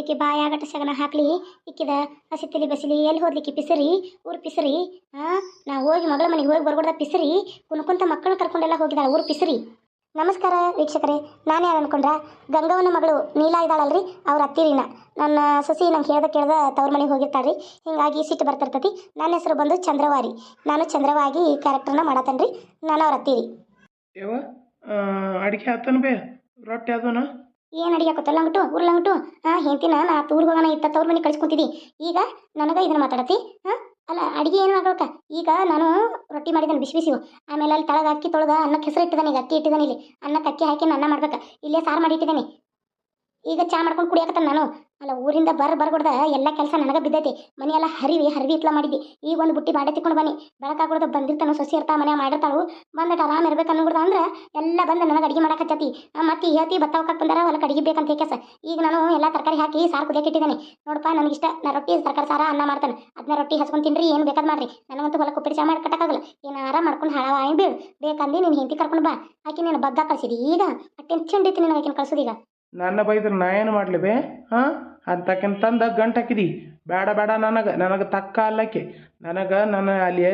ಈಕೆ ಬಾಯಾಗಟ ಸಗನ ಹಾಕ್ಲಿ? ಹಸಿ ಹಸಿತಲಿ ಬಸಿಲಿ, ಎಲ್ಲಿ ಹೋದ್ಲಿಕ್ಕೆ ಪಿಸರಿ? ಊರು ಪಿಸರಿ? ಹಾಂ ನಾ ಹೋಗಿ ಮಗಳ ಮನೆಗೆ ಹೋಗಿ ಬರ್ಕೊಡ್ದ ಪಿಸರಿ? ಕುಣ್ಕೊಂತ ಮಕ್ಕಳು ಕರ್ಕೊಂಡೆಲ್ಲ ಹೋಗಿದ್ದಾಳೆ ಊರು ಪಿಸರಿ? ನಮಸ್ಕಾರ ವೀಕ್ಷಕರೇ, ನಾನು ಯಾರು ಅನ್ಕೊಂಡ್ರ? ಗಂಗವನ ಮಗಳು ನೀಲಾ ಇದ್ದಾಳಲ್ರಿ, ಅವ್ರ ಅತ್ತಿರಿನ. ನನ್ನ ಸೊಸಿ ನಂಗೆ ಹೇಳ್ದ ಕೇಳ್ದ ತವ್ರ ಮನೆಗೆ ಹೋಗಿರ್ತಾಳ್ರಿ. ಹಿಂಗಾಗಿ ಸಿಟ್ಟು ಬರ್ತಿರ್ತೈತಿ. ನನ್ನ ಹೆಸರು ಬಂದು ಚಂದ್ರವಾರಿ. ನಾನು ಚಂದ್ರವಾಗಿ ಈ ಕ್ಯಾರೆಕ್ಟರ್ನ ಮಾಡತ್ತೇನ್ರಿ ನಾನು ಅವ್ರ ಅತ್ತಿರಿ. ಅಡಿಗೆ ಆತನ ಬೇ, ರೊಟ್ಟಿ ಅದನ? ಏನು ಅಡಿಗೆ ಹಾಕೋತಲ್ಲ ಅಂಗ್ಬಿಟ್ಟು ಹಾ ಹಾಂ ಹೆಂತಿನ ನಾ ಊರಿಗೆ ಹೋಗೋಣ ಇತ್ತ ತವ್ರ ಮನೆ ಕಳ್ಸ್ಕೊಂತಿದ್ದಿ ಈಗ ನನಗೆ ಇದನ್ನ ಮಾತಾಡತಿ ಹಾಂ ಅಲ್ಲ, ಅಡಿಗೆ ಏನು ಮಾಡ್ಬೇಕ? ಈಗ ನಾನು ರೊಟ್ಟಿ ಮಾಡಿದ್ದೇನೆ ಬಿಸಿ ಬಿಸಿ ಆಮೇಲೆ ಅಲ್ಲಿ ತಳಗ ಅಕ್ಕಿ ತೊಳೆದ ಅನ್ನಕ್ಕೆ ಹೆಸರು ಇಟ್ಟಿದ್ದಾನೆ ಈಗ, ಅಕ್ಕಿ ಇಟ್ಟಿದ್ದಾನೆ ಇಲ್ಲಿ. ಅನ್ನಕ್ಕೆ ಅಕ್ಕಿ ಹಾಕಿ ಅನ್ನ ಮಾಡ್ಬೇಕು. ಇಲ್ಲೇ ಸಾರು ಮಾಡಿ ಇಟ್ಟಿದ್ದಾನೆ ಈಗ ಚಾ ಮಾಡ್ಕೊಂಡು ಕುಡಿಯಾಕತ್ತ ನಾನು. ಅಲ್ಲ, ಊರಿಂದ ಬರ್ ಬರ್ಕೊಡ್ದ ಎಲ್ಲ ಕೆಲಸ ನನಗೆ ಬಿದ್ದೈತಿ. ಮನೆಯೆಲ್ಲ ಹರಿವಿ ಹರಿವಿ ಇತ್ಲ ಮಾಡಿದ್ದಿ. ಈಗ ಒಂದು ಬುಟ್ಟಿ ಬಾಡೆ ತಿಕ್ಕೊಂಡು ಬನ್ನಿ. ಬೆಳಕಾಗ್ಬಿಡ್ದ ಬಂದಿರ್ತಾನ ಸೊಸಿ ಇರ್ತಾ ಮನ್ಯಾಗ ಮಾಡಿರ್ತಾಳು. ಬಂದಟ್ಟು ಆರಾಮ್ ಇರ್ಬೇಕು ಅನ್ಬಿಡ್ದ ಅಂದ್ರೆ ಎಲ್ಲ ಬಂದು ನನಗೆ ಅಡಿಗೆ ಹಚ್ಚತಿ. ಮತ್ತೆ ಹೇಳ್ತಿ ಬತ್ತ ಹೋಗಕ್ಕೆ ಬಂದಾರ ಹೊಲಕ್ಕೆ ಅಡುಗೆ ಬೇಕಂತ ಹೇಕೆಸ ಈಗ ನಾನು ಎಲ್ಲ ತರಕಾರಿ ಹಾಕಿ ಸಾರು ಕುದಿಯಕ್ಕೆ ಇಟ್ಟಿದ್ದೇನೆ. ನೋಡಪ್ಪ ಇಷ್ಟ. ನಾ ರೊಟ್ಟಿ ತರಕಾರಿ ಸಾರ ಅನ್ನ ಮಾಡ್ತಾನೆ. ಅದನ್ನ ರೊಟ್ಟಿ ಹಚ್ಕೊಂಡು ತಿನ್ರಿ, ಏನು ಬೇಕಾದ್ ಮಾಡ್ರಿ. ನನಗಂತೂ ಹೊಲಕ್ಕೆ ಉಪ್ಪಿಟ್ಟು ಚಾ ಮಾಡಿ ಕಟ್ಟಕ್ಕಾಗಲ್ಲ ಏನಾರ ಮಾಡ್ಕೊಂಡು ಹಾಳ ಆಯ್ ಬೀಳು ಬೇಕಂದು ನೀನು ಹೆಂಡತಿ ಕರ್ಕೊಂಡು ಬಾ. ಹಾಕಿ ನೀನು ಬಗ್ಗ ಕಳ್ಸಿದಿ. ಈಗ ಟೆನ್ಷನ್ ಐತಿ ನಿನಗೆ ಆಕೆ ಕಳಿಸೋದೀಗ ನನ್ನ ಬೈದ್ರೆ ನಾ ಏನು ಮಾಡಲಿ ಬೇ? ಹಾಂ? ಅಂತಕಿನ ಗಂಟು ಹಾಕಿದಿ ಬೇಡ ಬೇಡ ನನಗೆ ನನಗೆ ತಕ್ಕ ಅಲ್ಲಕ್ಕೆ ನನಗೆ, ನನ್ನ ಅಲ್ಲಿ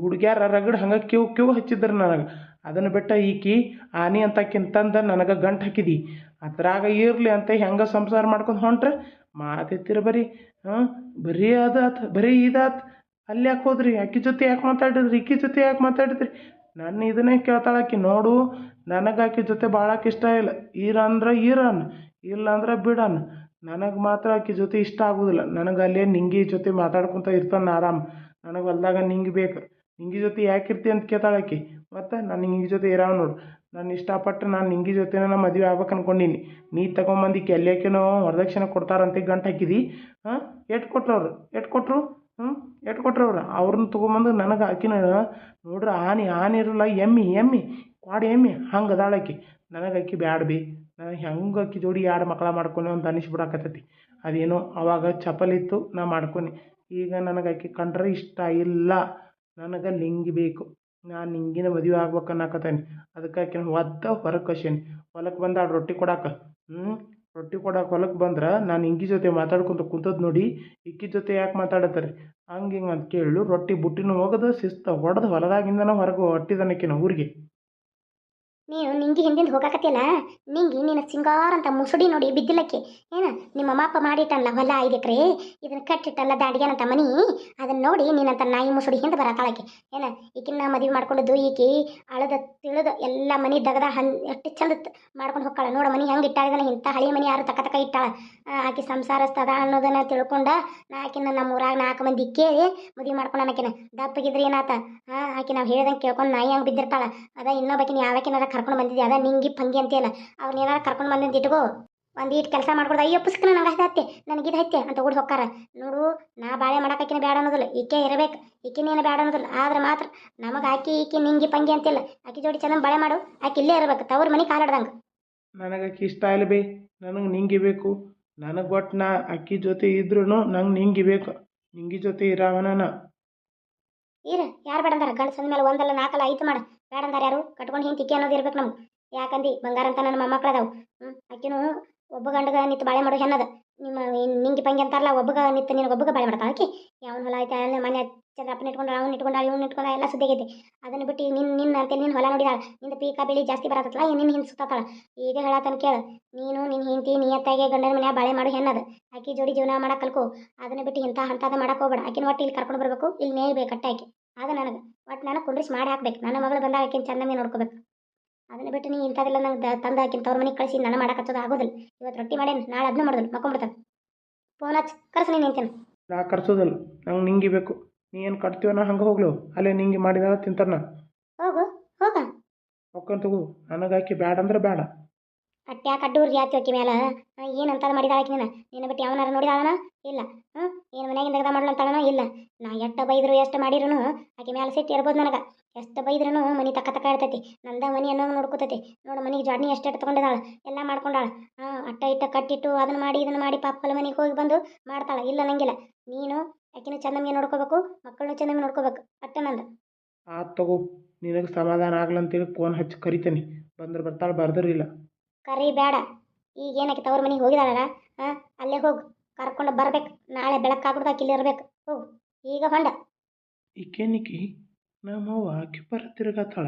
ಹುಡುಗ್ಯಾರ ರಗಡ್ ಹಂಗೆ ಕಿವು ಕ್ಯೂ ಹಚ್ಚಿದ್ರು ನನಗೆ. ಅದನ್ನು ಬಿಟ್ಟ ಈಕಿ, ಆನಿ ಅಂತಕಿನ ತಂದ ನನಗೆ ಗಂಟು ಹಾಕಿದಿ ಅದ್ರಾಗ ಇರಲಿ ಅಂತ ಹೆಂಗೆ ಸಂಸಾರ ಮಾಡ್ಕೊಂಡು ಹೊಂಟ್ರೆ? ಮಾತಿತ್ತಿರ ಬರೀ ಹಾಂ ಬರೀ ಅದಾತ್, ಬರೀ ಇದಾತ್. ಅಲ್ಲಿ ಯಾಕೆ ಹೋದ್ರಿ? ಅಕ್ಕಿ ಜೊತೆ ಯಾಕೆ ಮಾತಾಡಿದ್ರಿ? ಈಕಿ ಜೊತೆ ಯಾಕೆ ಮಾತಾಡಿದ್ರಿ? ನನ್ನ ಇದನ್ನೇ ಕೇಳ್ತಾಳಾಕಿ ನೋಡು, ನನಗೆ ಆಕಿ ಜೊತೆ ಭಾಳಕ್ಕೆ ಇಷ್ಟ ಇಲ್ಲ. ಈರ ಅಂದ್ರೆ ಈರನ್ ಇಲ್ಲ ಅಂದ್ರೆ ಬಿಡನ್. ನನಗೆ ಮಾತ್ರ ಆಕೆ ಜೊತೆ ಇಷ್ಟ ಆಗೋದಿಲ್ಲ. ನನಗೆ ಅಲ್ಲೇ ನಿಂಗಿ ಜೊತೆ ಮಾತಾಡ್ಕೊತ ಇರ್ತಾನೆ ಆರಾಮ್. ನನಗೆ ಹೊಲ್ದಾಗ ನಿಂಗೆ ಬೇಕು. ನಿಂಗಿ ಜೊತೆ ಯಾಕೆ ಇರ್ತಿ ಅಂತ ಕೇಳ್ತಾಳೆ ಆಕೆ. ಮತ್ತು ನಾನು ನಿಂಗಿ ಜೊತೆ ಇರಾವ ನೋಡು. ನಾನು ಇಷ್ಟಪಟ್ಟು ನಾನು ನಿಂಗಿ ಜೊತೆನೇ ನಾನು ಮದುವೆ ಆಗ್ಬೇಕು ಅನ್ಕೊಂಡೀನಿ. ನೀ ತಗೊಂಬಂದು ಕೆಲ್ಯಾಕೆನೋ ವರದಕ್ಷಿಣೆ ಕೊಡ್ತಾರಂತೆ ಗಂಟು ಹಾಕಿದಿ. ಹಾಂ? ಎಟ್ ಕೊಟ್ರು ಅವ್ರು? ಎಟ್ ಕೊಟ್ಟರು ಹ್ಞೂ ಎಟ್ ಕೊಟ್ರು ಅವ್ರು? ಅವ್ರನ್ನ ತೊಗೊಂಬಂದು ನನಗೆ ಆಕಿನ ನೋಡ್ರಿ ಆನೆ ಆನೆ ಇರಲ್ಲ. ಎಮ್ಮಿ ಎಮ್ಮಿ, ಕ್ವಾಡಿ ಎಮ್ಮಿ. ಹಂಗೆ ಅದಾಳ ಆಕಿ. ನನಗೆ ಆಕಿ ಬ್ಯಾಡ ಬಿ ನನಗೆ ಹೆಂಗೆ ಆಕಿ ಜೋಡಿ ಎರಡು ಮಕ್ಳು ಮಾಡ್ಕೊನೆ ಅಂತ ಅನಿಸ್ಬಿಡಕತ್ತೈತಿ ಅದೇನೋ ಅವಾಗ ಚಪಲಿತ್ತು ನಾ ಮಾಡ್ಕೊನಿ. ಈಗ ನನಗೆ ಆಕಿ ಕಂಡ್ರೆ ಇಷ್ಟ ಇಲ್ಲ. ನನಗೆ ಲಿಂಗಿ ಬೇಕು. ನಾನು ನಿಂಗಿನ ಮದುವೆ ಆಗ್ಬೇಕು ಅನ್ನಕತ್ತೇನೆ. ಅದಕ್ಕೆ ಆಕಿನ ಒದ್ದ ಹೊರಗೆ ಕಸೇನಿ ಹೊಲಕ್ಕೆ ಬಂದಾಳ ರೊಟ್ಟಿ ಕೊಡಾಕ. ಹ್ಞೂ ರೊಟ್ಟಿ ಕೊಡಕ್ಕೆ ಹೊಲಕ್ಕೆ ಬಂದ್ರೆ ನಾನು ಹಿಂಗಿ ಜೊತೆ ಮಾತಾಡ್ಕೊಂತ ಕುಂತದ್ ನೋಡಿ ಇಕ್ಕಿ ಜೊತೆ ಯಾಕೆ ಮಾತಾಡತ್ತಾರೆ? ಹಂಗೆ ಹಿಂಗೆ ಅಂತ ಕೇಳು ರೊಟ್ಟಿ ಬುಟ್ಟಿನೂ ಒಗದು ಶಿಸ್ತ ಹೊಡೆದು ಹೊಲದಾಗಿಂದನ ಹೊರಗೆ ಹೊಟ್ಟಿದನಕ್ಕಿನ ಊರಿಗೆ. ನೀನು ನಿಂಗೆ ಹಿಂದಿಂದ ಹೋಗಾಕತ್ತಿಲ್ಲ ನಿಂಗೆ ನಿನ್ನ ಸಿಂಗಾರ ಅಂತ ಮುಸುಡಿ ನೋಡಿ ಬಿದ್ದಿಲ್ಲಕ್ಕೆ? ಏನ? ನಿಮ್ಮ ಅಪ್ಪ ಮಾಡಿಟ್ಟಲ್ಲ ಹೊಲ ಐದು ಎಕರೆ? ಇದನ್ನ ಕಟ್ಟಿಟ್ಟಲ್ಲ ದಾಡಿಗೆನಂತ ಮನಿ? ಅದನ್ನ ನೋಡಿ ನಿನ್ನಂತ ನಾಯಿ ಮುಸುಡಿ ಹಿಂದೆ ಬರತಾಳಕ್ಕೆ. ಏನ? ಈಕಿನ ಮದುವೆ ಮಾಡ್ಕೊಂಡದ್ದು ಈಕಿ ಅಳದ ತಿಳಿದ ಎಲ್ಲ ಮನಿ ದಗದ ಹನ್ ಎಷ್ಟು ಚಂದ ಮಾಡ್ಕೊಂಡು ಹೋಗ್ತಾಳ. ನೋಡ ಮನಿ ಹೆಂಗೆ ಇಟ್ಟಾಳಿದಾನೆ ಇಂಥ ಹಳಿ ಮನಿ ಯಾರು ತಕ್ಕ ತಕ್ಕ ಇಟ್ಟಾಳ. ಆಕಿ ಸಂಸಾರಸ್ತದ ಅನ್ನೋದನ್ನ ತಿಳ್ಕೊಂಡ ನಾ ಆಕಿನ ನಮ್ಮ ಊರಾಗ ನಾಲ್ಕು ಮಂದಿ ಕೇಳಿ ಮದುವೆ ಮಾಡ್ಕೊಂಡು ಆಕಿನ ದಪ್ಪಗಿದ್ರಿ ಏನಾತ? ಹಾಂ ಆಕಿ ನಾವು ಹೇಳ್ದಂಗೆ ಕೇಳ್ಕೊಂಡು ನಾಯಿ ಹಂಗೆ ಬಿದ್ದಿರ್ತಾಳ. ಅದ ಇನ್ನೊಬ್ಬಕಿನ ಯಾವಕಿನಾರ ಕರ್ಕೊಂಡು ಬಂದಿದ್ದೆ ಅದ ನಿಂಗಿ ಪಂಗಿ ಅಂತೀಯಲ್ಲ ಅವ್ರನ್ನ ಏನಾರ ಕರ್ಕೊಂಡು ಬಂದಂತ ಇಟ್ಕೋ. ಒಂದು ಈಟ್ ಕೆಲಸ ಮಾಡ್ಕೊಡ್ದು. ಅಯ್ಯೋ ಪುಸ್ತಕ ನನಗೆ ಹತ್ತೆ. ನನಗೆ ಇದು ಹತ್ತೆ ಅಂತ ಓಡಿ ಹೊಕ್ಕಾರ. ನೋಡು ನಾ ಬಾಳೆ ಮಾಡಕ್ಕಿನ ಬೇಡ ಅನ್ನೋದಿಲ್ಲ. ಈಕೆ ಇರಬೇಕು. ಈಕಿನೇನು ಬೇಡ ಅನ್ನೋದಿಲ್ಲ. ಆದ್ರೆ ಮಾತ್ರ ನಮಗೆ ಆಕಿ ಈಕಿ ನಿಂಗಿ ಪಂಗಿ ಅಂತಿಲ್ಲ. ಆಕಿ ಜೋಡಿ ಚೆನ್ನಾಗಿ ಬಾಳೆ ಮಾಡು. ಆಕಿ ಇಲ್ಲೇ ಇರ್ಬೇಕು. ತವ್ರ ಮನೆ ಕಾಲಾಡ್ದಂಗೆ ನನಗೆ ಆಕಿ ಇಷ್ಟ ಇಲ್ಲ ಬೇ. ನನಗೆ ನಿಂಗಿ ಬೇಕು. ನನಗೆ ಒಟ್ಟು ನಾ ಅಕ್ಕಿ ಜೊತೆ ಇದ್ರೂ ನಂಗೆ ನಿಂಗಿ ಬೇಕು. ನಿಂಗಿ ಜೊತೆ ಇರಾವನ ಇರ ಯಾರು ಬೇಡಂದಾರ? ಗಂಡಸಂದ ಮೇಲೆ ಒಂದಲ್ಲ ನಾಲ್ಕಲ್ಲ ಐದು ಮಾಡ. ಬೇಡಂದಾರ ಯಾರು? ಕಟ್ಕೊಂಡು ಹಿಂಗೆ ತಿಕ್ಕಿ ಅನ್ನೋದು ಇರ್ಬೇಕು ನಮ್ಗೆ. ಯಾಕಂದಿ? ಬಂಗಾರ ಅಂತ ನನ್ನ ಮೊಮ್ಮಕ್ಳು ಅದಾವು ಹ್ಞೂ ಆಕಿನೂ ಒಬ್ಬ ಗಂಡಗ ನಿಂತು ಬಾಳೆ ಮಾಡೋ ಹೆಣ್ಣದ. ನಿಮ್ಮ ನಿಂಗೆ ಪಂಗಿ ಅಂತಾರಲ್ಲ, ಒಬ್ಬಗ ನಿಂತು ನಿನಗೆ ಒಬ್ಬಗ ಬಾಳೆ ಮಾಡ್ತಾಳೆ ಆಕಿ ಯಾವನ ಹೊಲ ಐತೆ ಮನೆ ಮನೆ ಚಂದ್ರಪ್ಪನ ಇಟ್ಕೊಂಡು ಅವ್ನು ಇಟ್ಕೊಂಡು ಇವ್ನು ಇಟ್ಕೊಂಡ, ಎಲ್ಲ ಐತಿ ಅದನ್ನ ಬಿಟ್ಟು ನಿನ್ನ ನಿನ್ನ ಅಂತೇಳಿ ನಿನ್ನ ಹೊಲ ನೋಡಿದಾಳ. ನಿಂದ ಪೀಕ ಬೆಳಿ ಜಾಸ್ತಿ ಬರತ್ತಲ್ಲ ನಿನ್ನ ಹಿಂದೆ ಸುತ್ತಾಳ ಈಗ ಹೇಳತನ ಕೇಳ. ನೀನು ನಿನ್ನ ಹಿಂತಿ ನಿಯತ್ತಾಗಿ ಗಂಡನ ಮನ್ಯಾಗ ಬಾಳೆ ಮಾಡೋ ಹೆಣ್ಣದ. ಆಕಿ ಜೋಡಿ ಜೀವನ ಮಾಡಕ್ಕೆ ಕಲ್ಕೋ. ಅದನ್ನ ಬಿಟ್ಟು ಇಂಥ ಹಂತದ ಮಾಡಕ್ಕೆ ಹೋಗ್ಬೇಡ. ಆಕಿನ ಒಟ್ಟು ಇಲ್ಲಿ ಕರ್ಕೊಂಡು ಬರಬೇಕು. ಇಲ್ಲಿ ನೇಯ್ಬೇಕು ಅಟ್ಟಾಕಿ ಆಗ ನನಗೆ ಒಟ್ಟು ನನಗೆ ಕುಂಡ್ರಿಸಿ ಮಾಡಿ ಹಾಕ್ಬೇಕು. ನನ್ನ ಮಗಳು ಬಂದಾಗ ಆಕಿನ ಚಂದಮೇ ನೋಡ್ಕೋಬೇಕು. ಅದನ್ನ ಬಿಟ್ಟು ನೀ ಇಂಥದೆಲ್ಲ ನಂಗೆ ತಂದು ಆಕಿನ ತವ್ರ ಮನೆಗೆ ಕಳಿಸಿ ನನ್ನ ಮಾಡಕ್ಕೆ ಹಚ್ಚೋದು ಆಗೋದಿಲ್ಲ. ಇವತ್ತು ರೊಟ್ಟಿ ಮಾಡೇನು ನಾಳೆ ಅದನ್ನ ಮಾಡೋದಿಲ್ಲ. ಮಕ್ಕೊಂಬಿಡ್ತಾನೆ ಫೋನ್ ಹಚ್ಚಿ ಕರ್ಸು ನೀನು ನಿಂತೇನೆ ನಾ ಕರ್ಸೋದಿಲ್ಲ. ನಂಗೆ ನಿಂಗಿ ಬೇಕು. ನೀ ಏನು ಕಟ್ತೀವನ ಹಂಗೆ ಹೋಗ್ಲು? ಅಲ್ಲೇ ನಿಂಗಿ ಮಾಡಿದಾಗ ತಿಂತಾರ ಹೋಗು ಹೋಗ. ಒಕ್ಕನ್ ತಗೋ. ನನಗೆ ಹಾಕಿ ಬ್ಯಾಡ ಅಂದ್ರೆ ಬೇಡ ಅಟ್ಟ್ಯಾಕ ಅಡ್ಡೂರ್ಗೆ ಹಾಕಿ ಆಕಿ ಮೇಲೆ ಏನಂತ ಮಾಡಿದಾಳ ಆಕಿ ನೀನು ನಿನ್ನ ಬಿಟ್ಟು ಯಾವನಾರ ನೋಡಿದಾಳನ? ಇಲ್ಲ. ಹ್ಞೂ ಏನು ಮನ್ಯಾಗಿಂದ ತೆಗ್ದ ಮಾಡ್ಲು ಅಂತಾಳನ? ಇಲ್ಲ. ನಾ ಎಷ್ಟು ಬೈದ್ರು ಎಷ್ಟು ಮಾಡಿರೂ ಆಕೆ ಮೇಲೆ ಸಿಟ್ಟು ಇರ್ಬೋದು ನನಗೆ. ಎಷ್ಟು ಬೈದ್ರೂ ಮನೆ ತಕ್ಕ ತಕ್ಕ ಇರ್ತೈತಿ ನಂದ ಮನೆ ಅನ್ನೋ ನೋಡ್ಕೊತೈತಿ. ನೋಡು ಮನೆಗೆ ಜಾಡ್ನಿ ಎಷ್ಟು ತಗೊಂಡಿದ್ದಾಳ ಎಲ್ಲ ಮಾಡ್ಕೊಂಡಾಳ. ಹಾಂ ಅಟ್ಟ ಇಟ್ಟ ಕಟ್ಟಿಟ್ಟು ಅದನ್ನು ಮಾಡಿ ಇದನ್ನು ಮಾಡಿ ಪಾಪ ಹೊಲ ಮನೆಗೆ ಹೋಗಿ ಬಂದು ಮಾಡ್ತಾಳೆ. ಇಲ್ಲ ನಂಗಿಲ್ಲ. ನೀನು ಆಕಿನ ಚಂದಮ್ಗೆ ನೋಡ್ಕೋಬೇಕು ಮಕ್ಕಳನ್ನೂ ಚಂದಮ್ಗೆ ನೋಡ್ಕೋಬೇಕು. ಅಟ್ಟ ನಂದು. ಆ ತಗೋ. ನಿನಗೆ ಸಮಾಧಾನ ಆಗ್ಲಂತೇಳಿ ಫೋನ್ ಹಚ್ಚಿ ಕರಿತೇನೆ. ಬಂದ್ರೆ ಬರ್ತಾಳೆ ಬರ್ದಿರಿಲ್ಲ ಕರಿ ಬೇಡ ಈಗ ಏನಕ್ಕೆ ತವ್ರ ಮನೆಗೆ ಹೋಗಿದಾಳಲ್ಲ? ಹಾಂ ಅಲ್ಲೇ ಹೋಗು. ಕರ್ಕೊಂಡು ಬರ್ಬೇಕು. ನಾಳೆ ಬೆಳಕಾಗ್ಬಿಡ್ದಾಕ ಇಲ್ಲಿ ಇರ್ಬೇಕು. ಹೋಗು ಈಗ ಹೊಂಡ. ಈಕೇನಿಕಿ ನಮ್ಮವ್ವ ಕಿಪ್ಪರ ತಿರ್ಗತ್ತಾಳ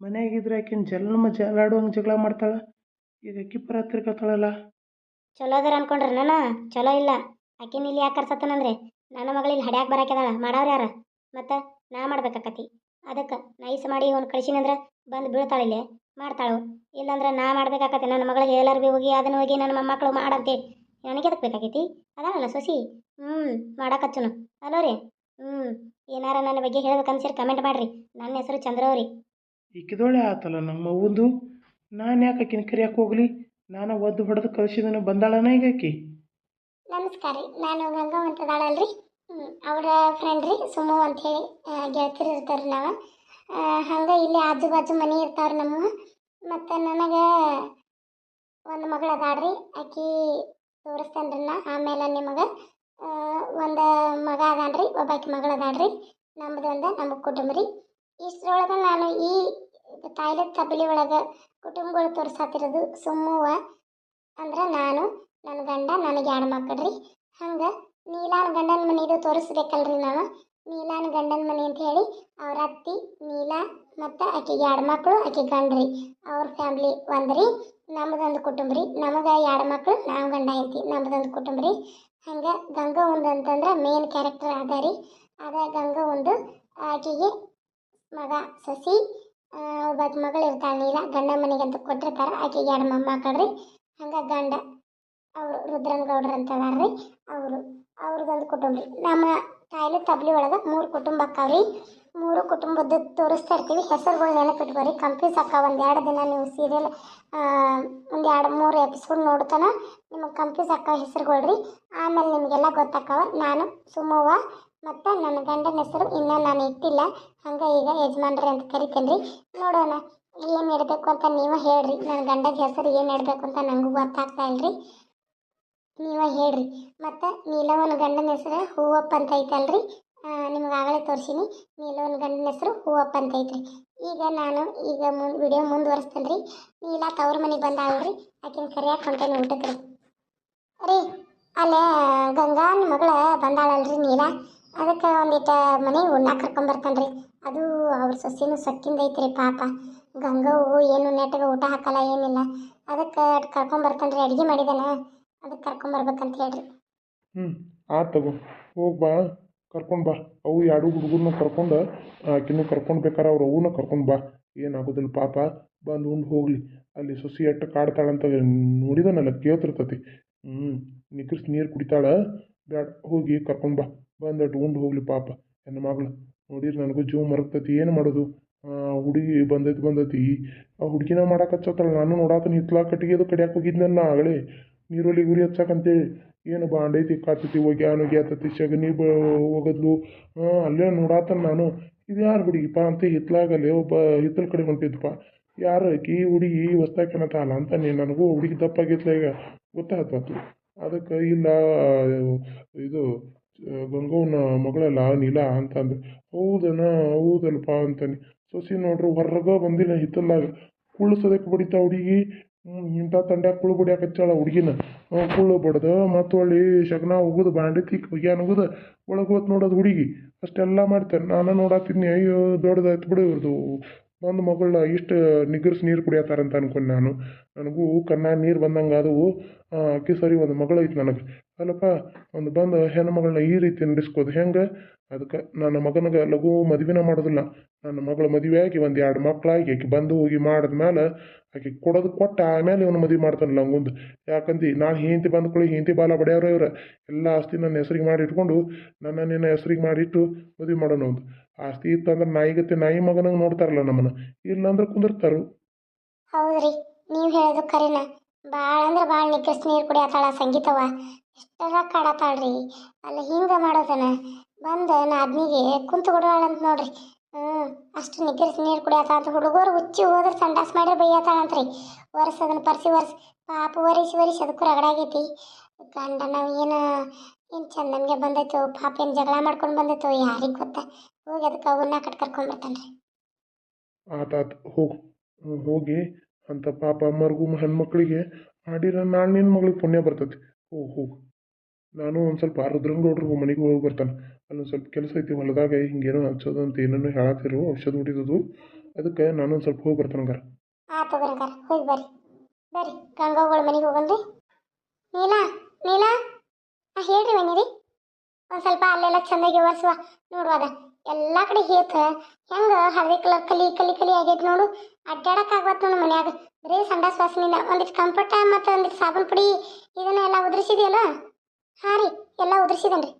ಮನೆಯಾಗಿದ್ರೆ ಆಕಿನ ಜಲ್ಮ ಜಲಾಡುವಂಗೆ ಜಗಳ ಮಾಡ್ತಾಳ. ಈಗ ಕಿಪ್ಪರ ತಿರ್ಗತ್ತಾಳಲ್ಲ ಚಲೋ ಅದಾರ ಅನ್ಕೊಂಡ್ರೆ ನಾನು ಚಲೋ ಇಲ್ಲ. ಆಕಿನ ಇಲ್ಲಿ ಯಾಕೆ ಕರ್ಸತ್ತನಂದ್ರೆ ನನ್ನ ಮಗಳು ಇಲ್ಲಿ ಹಡ್ಯಾಕ್ ಬರಾಕ್ಯದಾಳ ಮಾಡವ್ರು ಯಾರ? ಮತ್ತು ನಾ ಮಾಡ್ಬೇಕಾಕತಿ. ಅದಕ್ಕೆ ನೈಸ್ ಮಾಡಿ ಅವ್ನು ಕಳಿಸಿನಂದ್ರೆ ಬಂದು ಬೀಳ್ತಾಳೆ ಇಲ್ಲಿ. ಮಾಡ್ತಾಳು ಇಲ್ಲಾಂದ್ರೆ ನಾ ಮಾಡ್ಬೇಕಾಕತಿ. ನನ್ನ ಮಗಳಿಗೆ ಎಲ್ಲರೂ ಭೀ ಹೋಗಿ ಅದನ್ನು ಹೋಗಿ ನನ್ನ ಮೊಮ್ಮಕ್ಕಳು ಮಾಡಂತೇಳಿ ನನಗೆ ಅದಕ್ಕೆ ಬೇಕಾಗೈತಿ? ಅದಾನಲ್ಲ ಸೊಸಿ? ಹ್ಞೂ ಮಾಡಕಚ್ಚುನು ಅಲೋ ರೀ? ಹ್ಞೂ ಏನಾರ ನನ್ನ ಬಗ್ಗೆ ಹೇಳ್ಬೇಕನ್ಸಿರಿ ಕಮೆಂಟ್ ಮಾಡಿರಿ. ನನ್ನ ಹೆಸರು ಚಂದ್ರವ್ರಿ. ಇಕ್ಕಿದೋಳೆ ಆತಲ್ಲ ನಮ್ಮ ಅವ್ವಂದು. ನಾನು ಯಾಕೆ ಆಕಿನ ಕರಿಯಕ್ಕೆ ಹೋಗ್ಲಿ? ನಾನು ಒದ್ದು ಹೊಡೆದು ಕಳಿಸಿದನು ಬಂದಾಳನ ಈಗ ಆಕಿ? ನಮಸ್ಕಾರ ರೀ. ನಾನು ಗಂಗಾ ಅಂತದಾಳಲ್ರಿ ಅವರ ಫ್ರೆಂಡ್ ರೀ ಸುಮು ಅಂತೇಳಿ ಗೆಳತಿರು ಇರ್ತಾರೆ ನಾವು. ಹಂಗೆ ಇಲ್ಲಿ ಆಜು ಬಾಜು ಮನೆ ಇರ್ತಾವ್ರಿ ನಮ್ಮ. ಮತ್ತು ನನಗೆ ಒಂದು ಮಗಳು ಅದಾಳ್ರಿ ಆಕಿ ತೋರಿಸ್ತೇನ್ರಿ ನಾ ಆಮೇಲೆ ನಿಮಗೆ ಒಂದು ಮಗ ಅದಾನ್ರಿ, ಒಬ್ಬಾಕಿ ಮಗಳು ಅದಾಳ್ರಿ ನಮ್ಮದು ಒಂದು ನಮ್ಮ ಕುಟುಂಬ ರೀ. ಇಷ್ಟರೊಳಗೆ ನಾನು ಈ ತಾಯಿಲೆ ತಬಲಿ ಒಳಗೆ ಕುಟುಂಬಗಳು ತೋರಿಸಾತಿರೋದು ಸುಮ್ಮುವ ಅಂದ್ರೆ ನಾನು, ನನ್ನ ಗಂಡ, ನನಗೆ ಎರಡು ಮಕ್ಕಳು ರೀ. ಹಂಗೆ ನೀಲಾನ್ ಗಂಡನ ಮನೆದು ತೋರಿಸ್ಬೇಕಲ್ರಿ ನಾನು ನೀಲಾನ್ ಗಂಡನ ಮನೆ ಅಂತ ಹೇಳಿ ಅವ್ರ ಅತ್ತಿ, ನೀಲಾ ಮತ್ತು ಆಕೆಗೆ ಎರಡು ಮಕ್ಕಳು ಆಕೆ ಗಂಡ್ರಿ. ಅವ್ರ ಫ್ಯಾಮ್ಲಿ ಒಂದು ರೀ. ನಮ್ಮದೊಂದು ಕುಟುಂಬ ರೀ. ನಮಗೆ ಎರಡು ಮಕ್ಕಳು ನಾವು ಗಂಡ ಐತಿ ನಮ್ಮದೊಂದು ಕುಟುಂಬ ರೀ. ಹಂಗೆ ಗಂಗಾ ಒಂದು ಅಂತಂದ್ರೆ ಮೇನ್ ಕ್ಯಾರೆಕ್ಟರ್ ಅದ ರೀ. ಅದ ಗಂಗಾ ಒಂದು ಆಕೆಗೆ ಮಗ ಸಸಿ ಒಬ್ಬ ಮಗಳು ಇರ್ತಾಳೆ ನೀಲ ಗಂಡ ಮನೆಗೆ ಅಂತ ಕೊಟ್ಟಿರ್ತಾರೆ. ಆಕೆಗೆ ಎರಡು ಮೊಮ್ಮಕ್ಕಳು ರೀ. ಹಂಗೆ ಗಂಡ, ಅವರು ರುದ್ರನ್ ಗೌಡ್ರು ಅಂತ ಅದಾರ ರೀ. ಅವರು ಅವ್ರದ್ದೊಂದು ಕುಟುಂಬ ರೀ. ನಮ್ಮ ತಾಯಿಲಿ ತಬ್ಲಿ ಒಳಗೆ ಮೂರು ಕುಟುಂಬ ಅಕ್ಕಾವ್ರಿ. ಮೂರು ಕುಟುಂಬದ ತೋರಿಸ್ತಾ ಇರ್ತೀವಿ. ಹೆಸರುಗಳು ನೆನಪಿಟ್ಕೋರಿ ಕನ್ಫ್ಯೂಸ್ ಅಕ್ಕ ಒಂದು ಎರಡು ದಿನ ನೀವು ಸೀರಿಯಲ್ ಒಂದು ಎರಡು ಮೂರು ಎಪಿಸೋಡ್ ನೋಡ್ತಾನ, ನಿಮಗೆ ಕನ್ಫ್ಯೂಸ್ ಅಕ್ಕ ಹೆಸರುಗಳು ರೀ ಆಮೇಲೆ ನಿಮಗೆಲ್ಲ ಗೊತ್ತಾಕವ ನಾನು ಸುಮೋವ ಮತ್ತು ನನ್ನ ಗಂಡನ ಹೆಸರು ಇನ್ನೂ ನಾನು ಇಟ್ಟಿಲ್ಲ. ಹಂಗೆ ಈಗ ಯಜಮಾನ್ರಿ ಅಂತ ಕರಿತೇನೆ ರೀ ನೋಡೋಣ ಏನು ಇಡಬೇಕು ಅಂತ ನೀವು ಹೇಳ್ರಿ. ನನ್ನ ಗಂಡನ ಹೆಸರು ಏನು ಇಡಬೇಕು ಅಂತ ನನಗೂ ಗೊತ್ತಾಗ್ತಾ ಇಲ್ರಿ. ನೀವೇ ಹೇಳ್ರಿ. ಮತ್ತು ನೀಲವನ ಗಂಡನ ಹೆಸರು ಹೂವಪ್ಪ ಅಂತ ಐತಲ್ರಿ ನಿಮ್ಗೆ ಆಗಲೇ ತೋರಿಸಿನಿ. ನೀಲವನ ಗಂಡನ ಹೆಸರು ಹೂವಪ್ಪ ಅಂತ ಐತ್ರಿ ಈಗ ನಾನು ಈಗ ವಿಡಿಯೋ ಮುಂದುವರಿಸ್ತೇನೆ ರೀ ನೀಲ ತವ್ರ ಮನೆಗೆ ಬಂದಾಳ್ರಿ ಆಕಿನ ಕರಿಯಾಕೆ ಹೊಂಟೇನಿ ಊಟಕ್ಕೆ ರೀ ರೀ ಅಲ್ಲೇ ಗಂಗಾ ನಿಮ್ಮ ಮಗಳ ಬಂದಾಳಲ್ರಿ ನೀಲ. ಅದಕ್ಕೆ ಒಂದಿಟ್ಟ ಮನೆಗೆ ಉಣ್ಣಾಕ ಕರ್ಕೊಂಬರ್ತಾನೆ ರೀ ಅದು ಅವ್ರ ಸೊಸಿನೂ ಸಕ್ಕಿಂದ ಐತ್ರಿ ಪಾಪ. ಗಂಗವು ಏನು ನೆಟ್ಟಗೆ ಊಟ ಹಾಕಲ್ಲ ಏನಿಲ್ಲ. ಅದಕ್ಕೆ ಕರ್ಕೊಂಬರ್ತಾನೆ ರೀ ಅಡುಗೆ ಮಾಡಿದಾನ. ಅದಕ್ಕೆ ಕರ್ಕೊಂಬರ್ಬೇಕಂತ ಹೇಳ್ರಿ. ಹ್ಞೂ ಆತು ತಗೋ. ಹೋಗಿ ಬಾ, ಕರ್ಕೊಂಡು ಬಾ. ಅವು ಎರಡು ಹುಡುಗರನ್ನ ಕರ್ಕೊಂಡು, ಆಕಿನೂ ಕರ್ಕೊಂಡು ಬೇಕಾರೆ ಅವ್ರ ಅವನ್ನ ಕರ್ಕೊಂಡು ಬಾ. ಏನಾಗೋದಿಲ್ಲ ಪಾಪ, ಬಂದು ಉಂಡು ಹೋಗಲಿ. ಅಲ್ಲಿ ಸೊಸಿ ಎಟ್ಟು ಕಾಡ್ತಾಳಂತ ನೋಡಿದನಲ್ಲ, ಕೇಳ್ತಿರ್ತತಿ. ಹ್ಞೂ ನಿಗ್ರಿಸಿ ನೀರು ಕುಡಿತಾಳ. ಬ್ಯಾಡ, ಹೋಗಿ ಕರ್ಕೊಂಡು ಬಾ. ಬಂದಟ್ಟು ಉಂಡು ಹೋಗಲಿ ಪಾಪ, ಹೆಣ್ಣು ಮಗಳು. ನೋಡಿರಿ ನನಗೂ ಜೀವ ಮರಗ್ತತಿ, ಏನು ಮಾಡೋದು? ಹುಡುಗಿ ಬಂದೈತಿ ಬಂದೈತಿ. ಆ ಹುಡುಗಿನ ಮಾಡಕ್ಕೆ ಹಚ್ಚತ್ತಾಳ ನಾನು ನೋಡಾತನ ಹಿತ್ಲಾ ಕಟ್ಟಿಗೆದು ಅದು ಹೋಗಿದ್ದೆ ನಾ ಆಗಲೇ ನೀರೊಲಿ ಗುರಿ ಹಚ್ಚಕಂತೇಳಿ, ಏನು ಬಾಂಡೈತಿ ಕಾತತಿ ಒಗ್ಯಾನು ಗ್ಯಾತತಿ ಸಗಣಿ ಬ ಒಗದ್ಲು ಅಲ್ಲೇ ನೋಡಾತನ ನಾನು. ಇದು ಯಾರು ಹುಡುಗಿಪ್ಪ? ಅಂತ ಹಿತ್ಲಾಗಲ್ಲೇ ಒಬ್ಬ ಹಿತ್ತಲ ಕಡೆ ಹೊಂಟಿದ್ಪ ಯಾರು ಆಕಿ ಹುಡುಗಿ ಹೊಸ್ದಾಕೇನತ್ತಾಳ ಅಂತ ನೀ ನನಗೂ ಹುಡುಗಿ ದಪ್ಪಾಗಿತ್ಲ ಈಗ ಗೊತ್ತಾಗ್ತತ್ತು ಅದಕ್ಕೆ ಇಲ್ಲ, ಇದು ಗಂಗವ್ವನ ಮಗಳಲ್ಲ, ನೀಲ? ಅಂತಂದು ಹೌದನ, ಹೌದಲ್ಪ, ಅಂತಾನೆ. ಸೊಸಿ ನೋಡ್ರಿ, ಹೊರಗ ಬಂದಿಲ್ಲ ಹಿತ್ತಲ್ದಾಗ. ಕುಳ್ಳು ಸದಕ್ಕೆ ಬಡಿತಾ ಹುಡುಗಿ ಇಂಥ ತಂಡ್ಯಾಗ ಕುಳು ಬಡಿಯಾಕ ಹಚ್ಚಾಳ ಹುಡುಗಿನ. ಕುಳ್ಳು ಬಡ್ದು, ಮತ್ತು ಹೊಳ್ಳಿ ಶಗನ ಉಗಿದು ತಿಕ್ ಒಗ್ಯಾನ ಉಗಿದು ಒಳಗೆ ಹೋತ್ ನೋಡೋದು ಹುಡುಗಿ. ಅಷ್ಟೆಲ್ಲ ಮಾಡ್ತಾರೆ ನಾನು ನೋಡಾತಿದ್ನಿ, ಅಯ್ಯೋ, ದೊಡ್ಡದಾಯ್ತು ಬಿಡು ಇವ್ರದ್ದು ಒಂದು ಮಗಳನ್ನ ಇಷ್ಟು ನಿಗ್ರಿಸಿ ನೀರು ಕುಡಿಯತ್ತಾರಂತ ಅನ್ಕೊಂಡು ನಾನು. ನನಗೂ ಕನ್ನ ನೀರು ಬಂದಂಗೆ ಅದು ಅಕ್ಕಿ ಸರಿ ಒಂದು ಐತೆ ನನಗೆ. ಅಲ್ಲಪ್ಪ, ಒಂದು ಬಂದು ಹೆಣ್ಣು ಮಗಳನ್ನ ಈ ರೀತಿ ನಡೆಸ್ಕೋದು ಹೆಂಗೆ? ಅದಕ್ಕೆ ನನ್ನ ಮಗನಿಗೆ ಲಘು ಮದುವೆನ ಮಾಡೋದಿಲ್ಲ. ನನ್ನ ಮಗಳ ಮದುವೆಯಾಗಿ ಒಂದು ಎರಡು ಮಕ್ಕಳಾಗಿ ಆಕೆ ಬಂದು ಹೋಗಿ ಮಾಡಿದ್ಮೇಲೆ ಆಕೆ ಕೊಡೋದು ಕೊಟ್ಟು ಆಮೇಲೆ ಇವನು ಮದುವೆ ಮಾಡ್ತಾನೆ ಲಂಗೊಂದು ಯಾಕಂದು ನಾನು ಹೆಂಡತಿ ಬಂದ ಕೂಡಲೇ ಹೆಂಡತಿ ಬಾಲ ಬಡಿಯವ್ರ ಇವ್ರು. ಎಲ್ಲ ಆಸ್ತಿ ನನ್ನ ಹೆಸ್ರಿಗೆ ಮಾಡಿ ಇಟ್ಕೊಂಡು ನನ್ನ ನಿನ್ನ ಹೆಸ್ರಿಗೆ ಮಾಡಿಟ್ಟು ಮದುವೆ ಮಾಡೋಣ ಒಂದು ಆಸ್ತಿ ಇತ್ತಂದ್ರೆ ನಾಯಿಗತ್ತೆ ನಾಯಿ ಮಗನಂಗೆ ನೋಡ್ತಾರಲ್ಲ ನಮ್ಮನ್ನ, ಇಲ್ಲಾಂದ್ರೆ ಕುಂದಿರ್ತಾರು. ಹೌದ್ರಿ, ನೀವು ಹೇಳೋದು ಕರಿನ. ಭಾಳ ಅಂದ್ರೆ ಭಾಳ ನಿಗ್ರಸ್ ನೀರು ಕುಡಿಯತ್ತಾಳ ಸಂಗೀತವ. ಎಷ್ಟರ ಕಾಡತ್ತಾಳ್ರಿ ಅಲ್ಲ ಹಿಂಗೆ ಮಾಡೋದನ. ಬಂದು ನಾದ್ನಿಗೆ ಕುಂತು ಕೊಡುವಾಳಂತ ನೋಡ್ರಿ. ಹ್ಞೂ ಅಷ್ಟು ನಿಗ್ರಸ್ ನೀರು ಕುಡಿಯತ್ತ ಅಂತ ಹುಡುಗರು ಉಚ್ಚಿ ಹೋದ್ರೆ ಸಂಡಾಸ್ ಮಾಡಿ ಬೈಯತ್ತಾಳಂತ್ರಿ ವರ್ಷ ಅದನ್ನ ಪರ್ಸಿ ವರ್ಷ, ಪಾಪ ವರಿಸಿ ವರಿಸಿ ಅದಕ್ಕೂ ರಗಡಾಗೈತಿ ಗಂಡ ನಾವು ಏನು ಏನು ಚಂದನ್ಗೆ ಬಂದೈತೋ, ಪಾಪ ಏನು ಜಗಳ ಮಾಡ್ಕೊಂಡು ಬಂದೈತೋ, ಯಾರಿಗೆ ಗೊತ್ತಾ. ಹೋಗಿ ಅದಕ್ಕೆ ಅವನ್ನ ಕಟ್ ಕರ್ಕೊಂಡ್ಬರ್ತಾನೆ ರೀ ಆತ ಹೋಗು. ಹೋಗಿ ಅಂತ ಪಾಪ ಮರ್ಗು ಹೆಣ್ಮಕ್ಳಿಗೆ ಆಡಿರ ನಾಳೆ ನಿನ್ನ ಮಗಳಿಗೆ ಪುಣ್ಯ ಬರ್ತೈತಿ. ಹೋಗಿ ಹೋಗು. ನಾನು ಒಂದು ಸ್ವಲ್ಪ ರುದ್ರಂಗೌಡ್ರಿಗೆ ಮನೆಗೆ ಹೋಗಿ ಬರ್ತಾನೆ. ಅಲ್ಲೊಂದು ಸ್ವಲ್ಪ ಕೆಲಸ ಐತಿ ಹೊಲದಾಗ ಹಿಂಗೇನೋ ಹಚ್ಚೋದು ಅಂತ ಏನೇನೋ ಹೇಳತ್ತಿರು ಔಷಧ ಹೊಡಿದದು. ಅದಕ್ಕೆ ನಾನು ಒಂದು ಸ್ವಲ್ಪ ಹೋಗಿ ಬರ್ತಾನೆ ಹಂಗಾರೆ. ಆ ತಗೋರಂಗಾರ ಹೋಗಿ ಬರ್ರಿ. ಬರ್ರಿ. ಗಂಗಾವುಗಳ ಮನೆಗೆ ಹೋಗನ್ರಿ. ನೀಲಾ ನೀಲಾ. ಹೇಳ್ರಿ ಒಂದು ಸ್ವಲ್ಪ ಅಲ್ಲೆಲ್ಲ ಚಂದಾಗಿ ಒರೆಸುವ. ನೋಡುವಾಗ ಎಲ್ಲ ಕಡೆ ಹೇತ. ಹೆಂಗ ಹಳದಿ ಕಲರ್ ಕಲಿ ಕಲಿ ಕಲಿ ಆಗೈತಿ ನೋಡು. ಅಡ್ಡಾಡಕ್ ಆಗ್ಬಾರ್ದು ನೋಡು ಮನ್ಯಾಗ. ಬರೀ ಸಂಡಾಸ್ ವಾಸನಿಂದ ಒಂದಿಷ್ಟು ಕಂಫರ್ಟ ಮತ್ತೆ ಒಂದಿಷ್ಟು ಸಾಬೂನ್ ಪುಡಿ ಇದನ್ನ ಎಲ್ಲ ಉದುರಿಸಿದೆಯಲ್ಲ? ಹಾ ರೀ, ಎಲ್ಲ ಉದುರಿಸಿದನ್ರಿ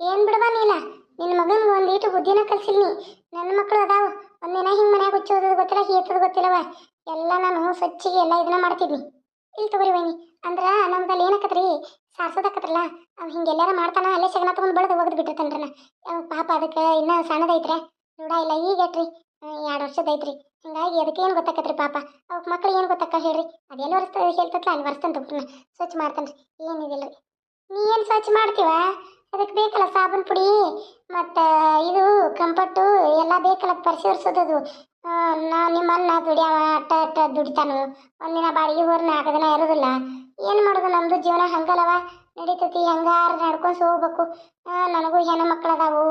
ಏನ್ ಬಿಡವಾ ನೀಲ ನಿನ್ನ ಮಗನ್ಗೆ ಒಂದೀಟು ಬುದ್ಧಿನ ಕಲ್ಸಿಲ್ನಿ ನನ್ನ ಮಕ್ಕಳು ಅದಾವ. ಒಂದಿನ ಹಿಂಗೆ ಮನ್ಯಾಗ ಹುಚ್ಚೋದು ಗೊತ್ತಿಲ್ಲ, ಹೇತದ ಗೊತ್ತಿಲ್ಲವ. ಎಲ್ಲ ನಾನು ಸ್ವಚ್ಛಗೆ ಎಲ್ಲ ಇದನ್ನ ಮಾಡ್ತಿದ್ನಿ. ಇಲ್ಲಿ ತಗೋರಿ ಬನ್ನಿ ಅಂದ್ರ ನಮ್ದಲ್ಲಿ ಏನಕತ್ರಿ? ಸಾರ್ಸೋದಕ್ಕತ್ರಲ್ಲ ಅವ್ ಹಿಂಗೆಲ್ಲಾರ ಮಾಡ್ತಾನ, ಅಲ್ಲೇ ಸಗಣ ತಗೊಂಡ್ ಬೆಳೆದು ಒಗದ್ ಬಿಟ್ಟಿರ್ತಾನ್ರಿ ಅವ್ ಪಾಪ ಅದಕ್ಕೆ ಇನ್ನ ಸಣ್ಣದೈತ್ರೆ. ನೋಡ ಇಲ್ಲ, ಈಗ ಎಟ್ರಿ ಎರಡು ವರ್ಷದ ಐತ್ರಿ ಹಿಂಗಾಗಿ ಅದಕ್ಕೆ ಏನು ಗೊತ್ತಾಕತ್ರಿ ಪಾಪ? ಅವ್ಕೆ ಮಕ್ಳಿಗೆ ಏನು ಗೊತ್ತಾಕ ಹೇಳ್ರಿ? ಅದೆಲ್ಲ ವರ್ಷ ಹೇಳ್ತತ್ಲ, ಅಲ್ಲಿ ವರ್ಷ ಬಿಟ್ಟನ ಸ್ವಚ್ಛ ಮಾಡ್ತಾನ್ರಿ. ಏನಿದಿಲ್ರಿ ನೀ ಏನು ಸ್ವಚ್ಛ ಮಾಡ್ತೀವ? ಅದಕ್ಕೆ ಬೇಕಲ್ಲ ಸಾಬೂನ್ ಪುಡಿ, ಮತ್ತು ಇದು ಕಂಪಟ್ಟು ಎಲ್ಲ ಬೇಕಲ್ಲ ಪರಿಸಿ ಒರ್ಸೋದದು. ನಾ ನಿಮ್ಮನ್ನ ದುಡಿಯವ ಅಟ್ಟ ಅಟ್ಟ ದುಡಿತಾನು. ಒಂದಿನ ಬಾಡಿಗೆ ಹೋರ್ನ ದಿನ ಇರೋದಿಲ್ಲ. ಏನು ಮಾಡೋದು? ನಮ್ಮದು ಜೀವನ ಹಂಗಲ್ಲವ. ನಡೀತೈತಿ ಹೆಂಗಾರು ನಡ್ಕೊಂಡು ಹೋಗ್ಬೇಕು ನನಗೂ ಹೆಣ್ಣು ಮಕ್ಳು ಅದಾವು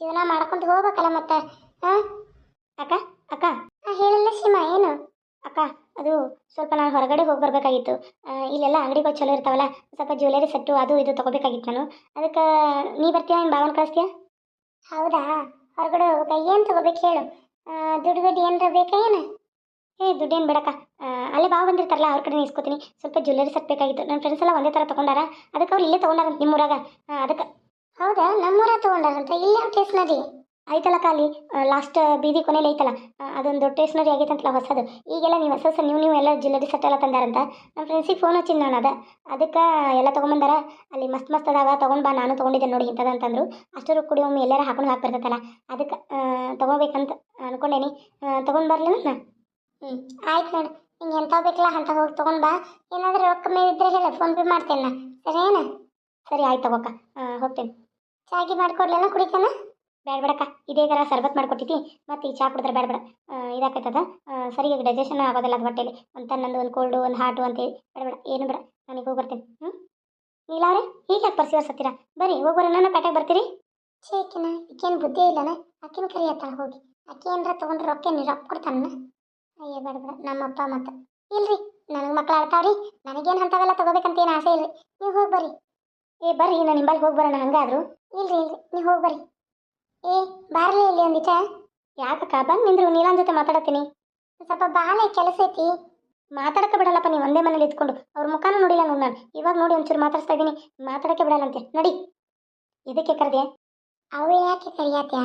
ಜೀವನ ಮಾಡ್ಕೊಂತ ಹೋಗ್ಬೇಕಲ್ಲ ಮತ್ತೆ? ಹಾಂ? ಅಕ್ಕ ಅಕ್ಕ. ಹೇಳಿಲ್ಲ ಸೀಮಾ ಏನು? ಅಕ್ಕ ಅದು ಸ್ವಲ್ಪ ನಾನು ಹೊರಗಡೆ ಹೋಗಿ ಬರಬೇಕಾಗಿತ್ತು. ಇಲ್ಲೆಲ್ಲ ಅಂಗಡಿಗಳು ಚಲೋ ಇರ್ತಾವಲ್ಲ ಸ್ವಲ್ಪ ಜ್ಯುವೆಲರಿ ಸೆಟ್ಟು ಅದು ಇದು ತೊಗೋಬೇಕಾಗಿತ್ತು ನಾನು. ಅದಕ್ಕೆ ನೀ ಬರ್ತೀಯಾ? ಏನು ಬಾವನ್ ಕಳಿಸ್ತೀಯಾ? ಹೌದಾ? ಹೊರಗಡೆ ಹೋಗ್ಬೇಕಾ? ಏನು ತೊಗೋಬೇಕು ಹೇಳು. ದುಡ್ಡು ಬಿಡ್ಡು ಏನಾರ ಬೇಕಾ ಏನು? ಏ ದುಡ್ಡೇನು ಬೇಡಕ್ಕ. ಅಲ್ಲೇ ಬಾವು ಬಂದಿರ್ತಾರಲ್ಲ ಅವ್ರ ಕಡೆ ಇಸ್ಕೊತೀನಿ. ಸ್ವಲ್ಪ ಜ್ಯುವೆಲ್ಲರಿ ಸೆಟ್ ಬೇಕಾಗಿತ್ತು ನನ್ನ ಫ್ರೆಂಡ್ಸ್ ಎಲ್ಲ ಒಂದೇ ಥರ ತೊಗೊಂಡಾರ? ಅದಕ್ಕೆ ಅವ್ರು ಇಲ್ಲೇ ತೊಗೊಂಡಾರಂತ ನಿಮ್ಮೂರಾಗ ಅದಕ್ಕೆ ಹೌದಾ? ನಮ್ಮೂರ ತೊಗೊಂಡಾರಂತ. ಇಲ್ಲೇ ಸ್ಟೇಷನರಿ ಐತಲ್ಲ ಖಾಲಿ ಲಾಸ್ಟ್ ಬೀದಿ ಕೊನೆಯಲ್ಲಿ ಐತಲ್ಲ ಅದೊಂದು ದೊಡ್ಡ ಸ್ಟೇಷನರಿ ಆಗೈತಂತಲ್ಲ ಹೊಸದು. ಈಗೆಲ್ಲ ನೀವು ಹೊಸ ಹೊಸ ನೀವು ನೀವು ಎಲ್ಲ ಜ್ಯುವೆಲ್ಲರಿ ಸೆಟ್ ಎಲ್ಲ ತಂದಾರಂತ. ನಮ್ಮ ಫ್ರೆಂಡ್ಸಿಗೆ ಫೋನ್ ಹಚ್ಚಿದ್ದು ನಾನು ಅದ. ಅದಕ್ಕೆ ಎಲ್ಲ ತೊಗೊಂಬಂದಾರ? ಅಲ್ಲಿ ಮಸ್ತ್ ಮಸ್ತ್ ಅದಾವ ತೊಗೊಂಡು ಬಾ ನಾನು ತೊಗೊಂಡಿದ್ದೆ ನೋಡಿ ಇಂಥದ್ದು ಅಂತಂದ್ರು. ಅಷ್ಟರು ಕುಡಿ ಒಮ್ಮೆ ಎಲ್ಲಾರ ಹಾಕೊಂಡು ಹಾಕಿ ಬರ್ತೈತಲ್ಲ ಅದಕ್ಕೆ ತೊಗೋಬೇಕಂತ ಅನ್ಕೊಂಡೇನಿ. ತೊಗೊಂಡು ಬರಲಿಲ್ಲ ನಾ ಹ್ಞೂ ಆಯ್ತು ನೋಡು, ನಿಂಗೆ ಎಂಥ ಬೇಕಲ್ಲ ಅಂತ ಹೋಗಿ ತೊಗೊಂಡು ಬಾ. ಏನಾದರೂ ರೊಕ್ಕ ಮೇಲೆ ಇದ್ರೆ ಹೇಳ ಫೋನ್ ಪೇ ಮಾಡ್ತೇನೆ ನಾ. ಸರಿನಾ ಸರಿ, ಆಯ್ತು ತಗೋಕ್ಕ ಹೋಗ್ತೇನೆ. ಚಾಗಿ ಮಾಡ್ಕೊಡ್ಲೇನ ಕುಡಿತಾನ? ಬೇಡ ಬೇಡಕ್ಕ, ಇದೇ ಥರ ಸರ್ಬತ್ ಮಾಡ್ಕೊಟ್ಟಿದ್ದಿ ಮತ್ತು ಈ ಚಾ ಕುಡಿದ್ರೆ ಬೇಡ. ಬೇಡ ಸರಿ, ಈಗ ಡೈಜೆಷನ್ ಆಗೋದಿಲ್ಲ ಅದು ಹೊಟ್ಟೆಲಿ. ಒಂದು ತನ್ನೊಂದು ಒಂದು ಕೋಲ್ಡು ಒಂದು ಹಾಟು ಅಂತೇಳಿ ಬೇಡ ಬೇಡ, ಏನು ಬೇಡ. ನನಗೆ ಹೋಗಿ ಬರ್ತೀನಿ. ಹ್ಞೂ ನೀಲಾವ್ರೆ ಈಗ ಯಾಕೆ ಬರ್ಸಿ ವರ್ಷತ್ತೀರಾ ಬರ್ರಿ ಹೋಗಿ ಬರೋಣ ನಾನು ಪೇಟೆಗೆ ಬರ್ತೀರಿ? ಚೇಕಿನ ಈಕೇನು ಬುದ್ಧಿ ಇಲ್ಲನ? ಆಕಿನ ಕರಿಯತ್ತಾಳ, ಹೋಗಿ. ಆಕೆ ಏನರ ತೊಗೊಂಡ್ರೆ ರೊಕ್ಕ ನೀರು ಕೊಡ್ತಾನ ಅಯ್ಯೋ ಬೇಡ ಬೇಡ ನಮ್ಮಪ್ಪ ಮತ್ತೆ. ಇಲ್ರಿ, ನನಗೆ ಮಕ್ಳು ಆಡ್ತಾವ್ರಿ ನನಗೇನು ಅಂಥವೆಲ್ಲ ತೊಗೋಬೇಕಂತ ಏನು ಆಸೆ ಇಲ್ರಿ. ನೀವು ಹೋಗಿ ಬರ್ರಿ. ಏ, ಬರ್ರಿ ನಾನು ನಿಂಬಲ್ಲಿ ಹೋಗಿ ಬರೋಣ ಹಂಗಾದ್ರು. ಇಲ್ರಿ ಇಲ್ರಿ, ನೀವು ಹೋಗಿ ಬರ್ರಿ. ಏ, ಬಾರ್ಲಿ ಇಲ್ಲಿ ಒಂದಿಟ ಯಾಕಕ್ಕ, ಬಂದು ನಿಂದ್ರು, ನೀಲನ್ ಜೊತೆ ಮಾತಾಡತ್ತೀನಿ. ಸ್ವಲ್ಪ ಬಾಳೆ ಕೆಲಸ ಐತಿ. ಮಾತಾಡಕ್ಕೆ ಬಿಡಲ್ಲಪ್ಪ, ನೀವು ಒಂದೇ ಮನೇಲಿ ಇದ್ಕೊಂಡು. ಅವ್ರ ಮುಖಾನೂ ನೋಡಿಲ್ಲ ನೋಡಿ ನಾನು. ಇವಾಗ ನೋಡಿ ಒಂಚೂರು ಮಾತಾಡ್ಸ್ತಾ ಇದ್ದೀನಿ ಮಾತಾಡೋಕ್ಕೆ ಬಿಡಲ್ಲಂತೆ. ನಡಿ. ಇದಕ್ಕೆ ಕರೆದೆ. ಅವಳು ಯಾಕೆ ಕರಿಯಾತ್ಯಾ?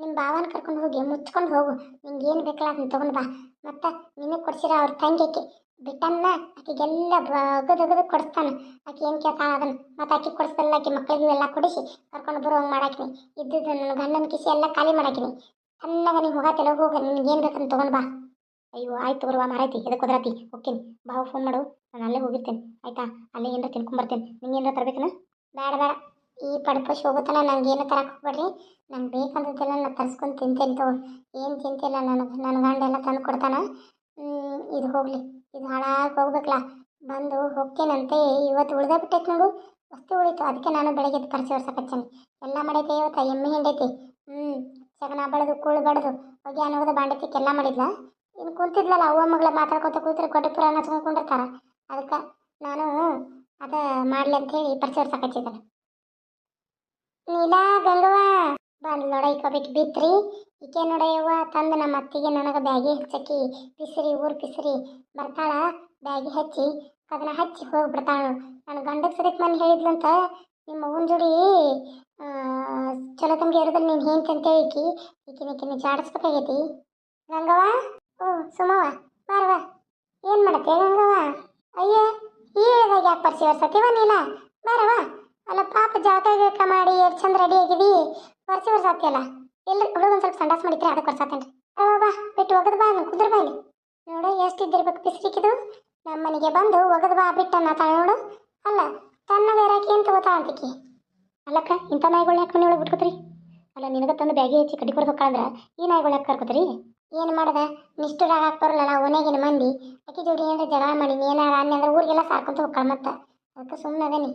ನಿಮ್ಮ ಭಾವನ ಕರ್ಕೊಂಡು ಹೋಗಿ ಮುಚ್ಕೊಂಡು ಹೋಗು. ನಿಂಗೆ ಏನು ಬೇಕಲ್ಲ ಅದನ್ನ ತೊಗೊಂಡು ಬಾ. ಮತ್ತೆ ನಿನಗೆ ಕೊಡ್ಸಿರೋ ಅವ್ರ ತಂಗಿಗೆ ಬಿಟ್ಟನ್ನ ಆಕೆಗೆಲ್ಲ ಬಗದಗದು ಕೊಡಿಸ್ತಾನೆ. ಆಕೆ ಏನು ಕೇಳ್ತಾನೆ ಅದನ್ನು ಮತ್ತು ಆಕೆ ಕೊಡಿಸ್ದಲ್ಲ, ಆಕೆ ಮಕ್ಕಳಿಗೆ ಎಲ್ಲ ಕೊಡಿಸಿ ಕರ್ಕೊಂಡು ಬರುವಂಗೆ ಮಾಡಾಕಿನಿ. ಇದ್ದಿದ್ದು ನನ್ನ ಗಂಡನ ಕಿಸಿ ಎಲ್ಲ ಖಾಲಿ ಮಾಡಾಕಿನಿ. ಸಣ್ಣಗ ನೀವು ಹೋಗತ್ತಿಲ್ಲ ಹೋಗ, ನಿನ್ಗೆ ಏನು ಬೇಕಂತ ತೊಗೊಂಡು ಬಾ. ಅಯ್ಯೋ, ಆಯ್ತು ಬರುವ ಮಾರೈತಿ. ಎದಕ್ಕೆ ಕುದ್ರಾತಿ ಹೋಗ್ತೀನಿ. ಬಾವು ಫೋನ್ ಮಾಡು. ನಾನು ಅಲ್ಲೇ ಹೋಗಿರ್ತೇನೆ. ಆಯ್ತಾ? ಅಲ್ಲೇ ಏನಾರ ತಿನ್ಕೊಂಬರ್ತೇನೆ ನಿಂಗೆ ಏನಾರ ತರಬೇಕನ? ಬೇಡ ಬೇಡ. ಈ ಪಡ್ಪಶ್ ಹೋಗೋತನ ನಂಗೆ ಏನು ತರಕ್ಕೆ ಹೋಗ್ಬೇಡ್ರಿ. ನಂಗೆ ಬೇಕಂತದ್ದೆಲ್ಲ ನಾನು ತರಿಸ್ಕೊಂಡು ತಿಂತೇನೆ ತಗೋ ಏನು ತಿಂತಿಲ್ಲ ನನಗೆ ನನ್ನ ಗಂಡ ಎಲ್ಲ ತಂದು ಕೊಡ್ತಾನೆ. ಇದು ಹೋಗಲಿ. ಇದು ಹಾಳಾಗಿ ಹೋಗ್ಬೇಕಲ್ಲ ಬಂದು ಹೋಗ್ತೇನಂತೆ. ಇವತ್ತು ಉಳ್ದ ಬಿಟ್ಟೈತೆ ನೋಡು. ವಸ್ತು ಉಳಿತು. ಅದಕ್ಕೆ ನಾನು ಬೆಳಗ್ಗೆ ಪರಿಚಯ ವರ್ಷಕಚ್ಚೇನೆ ಎಲ್ಲ ಮಾಡೈತೆ ಇವತ್ತು. ಎಮ್ಮೆ ಹಿಂಡೈತಿ. ಹ್ಞೂ ಸಗಣ ಬಡದು, ಕೂಳು ಬಡದು. ಹೋಗಿ ಅನ್ನೋದು ಬಾಂಡತಿಕ್ಕೆ ಎಲ್ಲ ಮಾಡಿದ್ಲ? ಇನ್ನು ಕುಂತಿದ್ಲಲ್ಲ, ಅವ್ವ ಮಗಳ ಮಾತಾಡ್ಕೊತ ಕೂತ್ರೆ ಕೊಟ್ಟೆ ಪುರಾಣ ಅದಕ್ಕೆ ನಾನು ಅದ ಮಾಡಲಿ ಅಂತ ಹೇಳಿ ಪರಿಚಯ ನೀಲಾ, ಗಂಗವ್ವ. ಬಂದು ನೋಡ ಬಿತ್ರಿ. ಈಕೆ ನೋಡಯ್ಯವ್ವ ತಂದು ನಮ್ಮ ಅತ್ತಿಗೆ ನನಗೆ ಬ್ಯಾಗಿ ಹಚ್ಚಕ್ಕಿ ಪಿಸಿರಿ ಊರು ಪಿಸಿರಿ ಬರ್ತಾಳ, ಬ್ಯಾಗಿ ಹಚ್ಚಿ. ಅದನ್ನ ಹಚ್ಚಿ ಹೋಗ್ಬಿಡ್ತಾಳ. ನನ್ನ ಗಂಡಕ್ಕೆ ಸರಿಕ್ ಮನೆ ಹೇಳಿದ್ಲಂತ ನಿಮ್ಮ ಅವ್ವನ ಜೋಡಿ ಚಲೋ ತಮ್ಗೆ ಇರೋದ್ರಲ್ಲಿ ನೀನು ಹೇಂತ ಅಂತೇಳಿ ಈಕಿ ಈಕಿನ ಈಕಿನ ಜಾಡಿಸ್ಬೇಕಾಗೈತಿ. ಗಂಗವ್ವ? ಓ, ಸುಮವ್ವ. ಬಾರವ್ವ ಏನು ಮಾಡತ್ತೆ ಗಂಗವ್ವ? ಅಯ್ಯ, ಈ ಹೇಳ್ದಾಗ ಯಾಕೆ ಪರಿಚಯ ಸತ್ಯವ ನೀಲ? ಬಾರವ್ವ ಅಲ್ಲ ಪಾಪ ಜಳಕ ಗಿಳಕ ಮಾಡಿ ಎಷ್ಟು ಚಂದ ರೆಡಿ ಆಗಿದಿ. ವರ್ಷ ವರ್ಷ ಆತಿಯಲ್ಲ. ಎಲ್ರಿ ಹುಡುಗನ್ ಸ್ವಲ್ಪ ಸಂಡಾಸ್ ಮಾಡಿದ್ರೆ ಅದಕ್ಕೆ ವರ್ಷಾತೇನ್ರಿ ಬಾ ಬಿಟ್ಟು ಒಗದ್ ಬಾ ಕುದ್ರ ಬಾ ಇಲ್ಲಿ. ನೋಡು, ಎಷ್ಟು ಇದ್ದಿರ್ಬೇಕು ಪಿಸ್ರಿಕಿದು ನಮ್ಮ ಮನೆಗೆ ಬಂದು ಒಗದ್ ಬಾ, ಬಿಟ್ಟು ಅನ್ನ ತಾಳ ನೋಡು. ಅಲ್ಲ ತನ್ನ ಬೇರಾಕಿ ಅಂತ ಗೊತ್ತಾ ಅಂತಿಕಿ? ಅಲ್ಲಕ್ಕ, ಇಂಥ ನಾಯಿಗಳು ಯಾಕೆ ಮನೆ ಒಳಗೆ ಬಿಟ್ಕೋತೀರಿ? ಅಲ್ಲ, ನಿನಗೆ ತಂದು ಬ್ಯಾಗಿ ಹೆಚ್ಚಿ ಕಡಿ ಕೊಡ್ದು ಈ ನಾಯಿಗಳು ಯಾಕೆ ಕರ್ಕೋತ್ರಿ? ಏನು ಮಾಡದ? ನಿಷ್ಠುರಾಗ ಹಾಕ್ತಾರಲ್ಲ ಒನೆಗಿನ ಮಂದಿ. ಅಕ್ಕಿ ಜೋಡಿ ಏನಾರ ಜಗಳ ಮಾಡಿ ಏನಾರ ಅನ್ನಿ ಅಂದ್ರೆ ಊರಿಗೆಲ್ಲ ಸಾರ್ಕೊಂತ ಹೋಗ್ಕಳ ಮತ್ತೆ. ಅದಕ್ಕೆ ಸುಮ್ಮನೆ ಅದೇನಿ.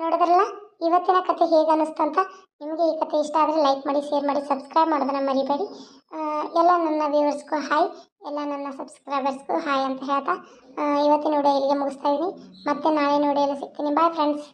ನೋಡಿದ್ರಲ್ಲ? ಇವತ್ತಿನ ಕತೆ ಹೇಗೆ ಅನ್ನಿಸ್ತು ಅಂತ ನಿಮಗೆ ಈ ಕತೆ ಇಷ್ಟ ಆದರೆ ಲೈಕ್ ಮಾಡಿ ಶೇರ್ ಮಾಡಿ ಸಬ್ಸ್ಕ್ರೈಬ್ ಮಾಡೋದನ್ನ ಮರಿಬೇಡಿ. ಎಲ್ಲ ನನ್ನ ವ್ಯೂವರ್ಸ್ಗೂ ಹಾಯ್ ಎಲ್ಲ ನನ್ನ ಸಬ್ಸ್ಕ್ರೈಬರ್ಸ್ಗೂ ಹಾಯ್ ಅಂತ ಹೇಳ್ತಾ ಇವತ್ತಿನ ವಿಡಿಯೋ ಇಲ್ಲಿಗೆ ಮುಗಿಸ್ತಾ ಇದ್ದೀನಿ ಮತ್ತೆ ನಾಳೆ ನೋಡಿಯಲ್ಲಿ ಸಿಗ್ತೀನಿ. Bye friends